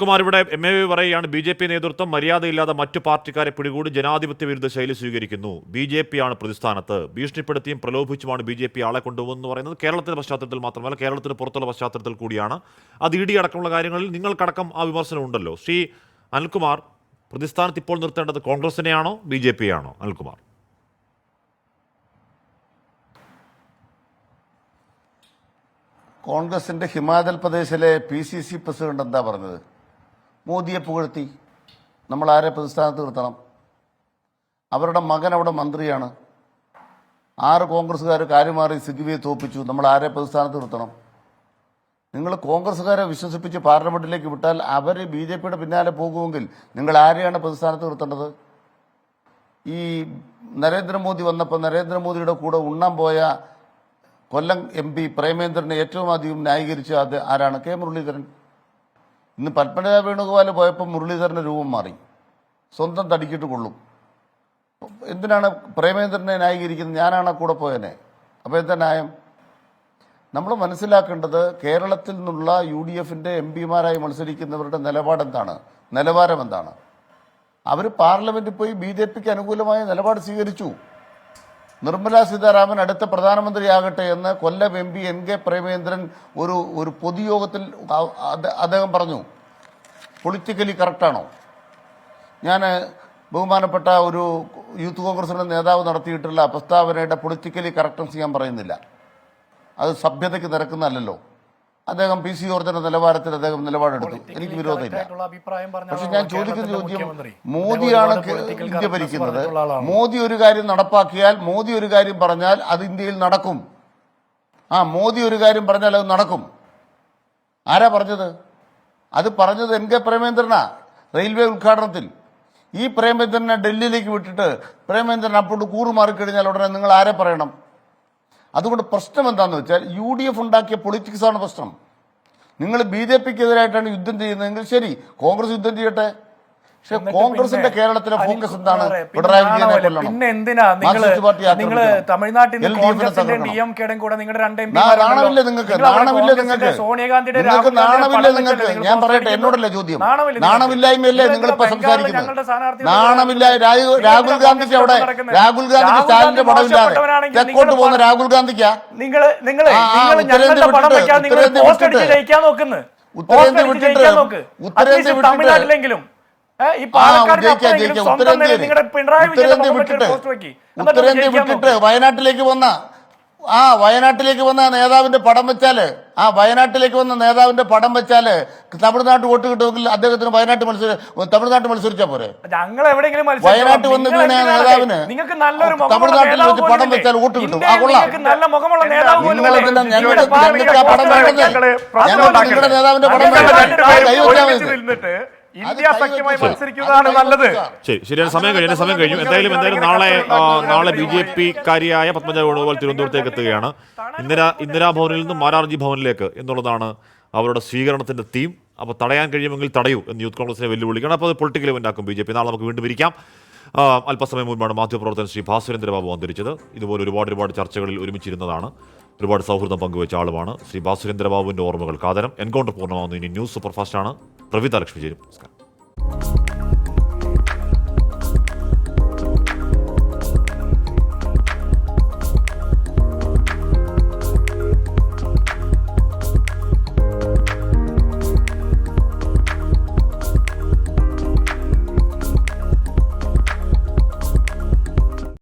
കുമാർ ഇവിടെ M A പറയുകയാണ് B J P നേതൃത്വം മര്യാദയില്ലാതെ മറ്റു പാർട്ടിക്കാരെ പിടികൂടി ജനാധിപത്യ വിരുദ്ധ ശൈലി സ്വീകരിക്കുന്നു. ബി ജെ പി ആണ് പ്രതിസ്ഥാനത്ത്. ഭീഷണിപ്പെടുത്തിയും പ്രലോഭിച്ചുമാണ് ബി ജെ പി ആളെ കൊണ്ടുപോകുന്നത് പറയുന്നത് കേരളത്തിന്റെ പശ്ചാത്തലത്തിൽ മാത്രമല്ല കേരളത്തിന് പുറത്തുള്ള പശ്ചാത്തലത്തിൽ കൂടിയാണ്. അത് ഇ ഡി അടക്കമുള്ള കാര്യങ്ങളിൽ നിങ്ങൾക്കടക്കം ആ വിമർശനം ഉണ്ടല്ലോ. ശ്രീ അനിൽകുമാർ പ്രതിസ്ഥാനത്ത് ഇപ്പോൾ നിർത്തേണ്ടത് കോൺഗ്രസിനെയാണോ ബി ജെ പി ആണോ അനിൽകുമാർ. കോൺഗ്രസിന്റെ ഹിമാചൽ പ്രദേശിലെ പി സി സി പ്രസിഡന്റ് എന്താ പറഞ്ഞത്? മോദിയെ പുകഴ്ത്തി നമ്മൾ ആരെ പ്രതിസ്ഥാനത്ത് നിർത്തണം? അവരുടെ മകൻ അവിടെ മന്ത്രിയാണ്. ആറ് കോൺഗ്രസ്സുകാർ കാര്യമാറി സിഗ്വിയെ തോപ്പിച്ചു. നമ്മൾ ആരെ പ്രതിസ്ഥാനത്ത് നിർത്തണം? നിങ്ങൾ കോൺഗ്രസ്സുകാരെ വിശ്വസിപ്പിച്ച് പാർലമെന്റിലേക്ക് വിട്ടാൽ അവർ ബി ജെ പിയുടെ പിന്നാലെ പോകുമെങ്കിൽ നിങ്ങൾ ആരെയാണ് പ്രതിസ്ഥാനത്ത് നിർത്തേണ്ടത്? ഈ നരേന്ദ്രമോദി വന്നപ്പോൾ നരേന്ദ്രമോദിയുടെ കൂടെ ഉണ്ണാൻ പോയ കൊല്ലം എം പി പ്രേമേന്ദ്രനെ ഏറ്റവും അധികം ന്യായീകരിച്ച അത് ആരാണ്? കെ മുരളീധരൻ. ഇന്ന് പത്മനാഭ വേണുഗോപാൽ പോയപ്പോൾ മുരളീധരന്റെ രൂപം മാറി. സ്വന്തം തടിക്കിട്ട് കൊള്ളും. എന്തിനാണ് പ്രേമേന്ദ്രനെ ന്യായീകരിക്കുന്നത്? ഞാനാണ് കൂടെ പോയനെ. അപ്പോൾ എന്താ ന്യായം? നമ്മൾ മനസ്സിലാക്കേണ്ടത് കേരളത്തിൽ നിന്നുള്ള യു ഡി എഫിന്റെ എം പിമാരായി മത്സരിക്കുന്നവരുടെ നിലപാടെന്താണ്? നിലവാരം എന്താണ് അവർ പാർലമെന്റിൽ പോയി ബി ജെ പിക്ക് അനുകൂലമായ നിലപാട് സ്വീകരിച്ചു. നിർമ്മല സീതാരാമൻ അടുത്ത പ്രധാനമന്ത്രിയാകട്ടെ എന്ന് Kollam M P N K Premachandran ഒരു ഒരു പൊതുയോഗത്തിൽ അദ്ദേഹം പറഞ്ഞു. പൊളിറ്റിക്കലി കറക്റ്റാണോ ഞാൻ ബഹുമാനപ്പെട്ട ഒരു യൂത്ത് കോൺഗ്രസിന്റെ നേതാവ് നടത്തിയിട്ടുള്ള പ്രസ്താവനയുടെ പൊളിറ്റിക്കലി കറക്റ്റൻസ് ഞാൻ പറയുന്നില്ല. അത് സഭ്യതയ്ക്ക് നിരക്കുന്നതല്ലല്ലോ. അദ്ദേഹം പി സി ജോർജിന്റെ നിലവാരത്തിൽ അദ്ദേഹം നിലപാടെടുത്തു. എനിക്ക് വിരോധമില്ല. പക്ഷെ ഞാൻ ചോദിക്കുന്ന ചോദ്യം. മോദിയാണ് ഇന്ത്യ ഭരിക്കുന്നത്. മോദി ഒരു കാര്യം നടപ്പാക്കിയാൽ മോദി ഒരു കാര്യം പറഞ്ഞാൽ അത് ഇന്ത്യയിൽ നടക്കും. ആ മോദി ഒരു കാര്യം പറഞ്ഞാൽ അത് നടക്കും. ആരാ പറഞ്ഞത്? അത് പറഞ്ഞത് എൻ കെ പ്രേമേന്ദ്രനാ റെയിൽവേ ഉദ്ഘാടനത്തിൽ. ഈ പ്രേമേന്ദ്രനെ ഡൽഹിയിലേക്ക് വിട്ടിട്ട് പ്രേമേന്ദ്രൻ അപ്പോട്ട് കൂറുമാറിക്കഴിഞ്ഞാൽ ഉടനെ നിങ്ങൾ ആരെ പറയണം? അതുകൊണ്ട് പ്രശ്നം എന്താണെന്ന് വെച്ചാൽ യു ഡി എഫ് ഉണ്ടാക്കിയ പൊളിറ്റിക്സാണ് പ്രശ്നം. നിങ്ങൾ ബി ജെ പിക്ക് എതിരായിട്ടാണ് യുദ്ധം ചെയ്യുന്നതെങ്കിൽ ശരി കോൺഗ്രസ് യുദ്ധം ചെയ്യട്ടെ. പക്ഷെ കോൺഗ്രസിന്റെ കേരളത്തിലെ ഫോക്കസ് എന്താണ്? പിണറായി വിജയനെ പിന്നെ എന്തിനാ നിങ്ങൾ നിങ്ങൾ. തമിഴ്നാട്ടിൽ നിന്ന് കോൺഗ്രസിന്റെ ഡി എം കെയുടെയും കൂടെ നിങ്ങളുടെ രണ്ട് എം നാണമില്ല നിങ്ങൾക്ക്. നാണമില്ല നിങ്ങൾക്ക്. സോണിയാഗാന്ധിയുടെ നിങ്ങൾക്ക് നാണമില്ല ഞാൻ പറയട്ടെ എന്നോടല്ലേ ചോദ്യം? നാണമില്ല നാണമില്ലായ്മയല്ലേ നിങ്ങൾ ഇപ്പൊ സംസാരിക്കുന്നത്? നാണമില്ല രാഹുൽ ഗാന്ധി ഗാന്ധിക്ക് അവിടെ രാഹുൽ ഗാന്ധിക്ക് സ്റ്റാലിന്റെ പടം പടമില്ലാതെ തെക്കോട്ട് പോകുന്ന രാഹുൽ ഗാന്ധിക്കാ? നിങ്ങൾ നിങ്ങൾ ഞങ്ങളുടെ പടം വിട്ടിട്ട്, വെക്കാൻ നിങ്ങൾ ഉത്തരേന്ത്യ പോസ്റ്റ് അടിച്ച് വിട്ടിട്ട്. ജയിക്കാൻ നോക്കുന്നു. ഉത്തരേന്ത്യ വിട്ടിട്ട്, ഉത്തരേന്ത്യ തമിഴ്നാട്ടിലെങ്കിലും ഈ ഉത്തരേന്ത്യ വിട്ടിട്ട് വയനാട്ടിലേക്ക് വന്ന ആ വയനാട്ടിലേക്ക് വന്ന നേതാവിന്റെ പടം വെച്ചാൽ ആ വയനാട്ടിലേക്ക് വന്ന നേതാവിന്റെ പടം വെച്ചാൽ തമിഴ്നാട്ടിൽ വോട്ട് കിട്ടുമെങ്കിൽ അദ്ദേഹത്തിന് വയനാട്ട് മത്സര തമിഴ്നാട്ടിൽ മത്സരിച്ചാ പോരെ വയനാട്ട് വന്ന് വീണ നേതാവിന് തമിഴ്നാട്ടിൽ വെച്ച് പടം വെച്ചാൽ? വോട്ട് കിട്ടും. ആ, കൊള്ളാം. നിങ്ങൾ? എന്തിനാ ഞങ്ങളുടെ ഞങ്ങൾക്ക് ആ പടം വേണ്ടത്? ഞങ്ങൾ നിങ്ങളുടെ നേതാവിന്റെ പടം വേണ്ടത്? രണ്ടുപേരും കൈ വെച്ചാൽ ഒരുമിച്ച് മതി. ഇന്ത്യ സഖ്യമായി മത്സരിക്കുന്നതാണ് നല്ലത്. ശരി ശരിയാണ്. സമയം കഴിഞ്ഞു. സമയം കഴിഞ്ഞു. എന്തായാലും എന്തായാലും നാളെ നാളെ ബി ജെ പി കാരിയായ പത്മജ വേണുഗോപാൽ തിരുവനന്തപുരത്തേക്ക് എത്തുകയാണ്. ഇന്ദിരാ ഇന്ദിരാഭവനിൽ നിന്ന് മാരാർജി ഭവനിലേക്ക് എന്നുള്ളതാണ് അവരുടെ സ്വീകരണത്തിന്റെ തീം. അപ്പോൾ തടയാൻ കഴിയുമെങ്കിൽ തടയൂ എന്ന് യൂത്ത് കോൺഗ്രസിനെ വെല്ലുവിളിക്കണം അപ്പോൾ അത് പൊളിറ്റിക്കൽ ഇവന്റാക്കും ബി ജെ പി. നാളെ നമുക്ക് വീണ്ടും ഇരിക്കാം അല്പസമയം മുൻപാണ് മാധ്യമപ്രവർത്തകൻ ശ്രീ ഭാസുരേന്ദ്ര ബാബു അന്തരിച്ചത്. ഇതുപോലെ ഒരുപാട് ഒരുപാട് ചർച്ചകളിൽ ഒരുമിച്ചിരുന്നതാണ്. ഒരുപാട് സൗഹൃദം പങ്കുവച്ച ആളുമാണ് ശ്രീ ഭാസുരേന്ദ്ര ബാബുവിന്റെ ഓർമ്മകൾ. കാതരം എൻകൗണ്ടർ പൂർണമാകുന്നു ഇനി ന്യൂസ് സൂപ്പർഫാസ്റ്റ് Про Вітарик швиділі.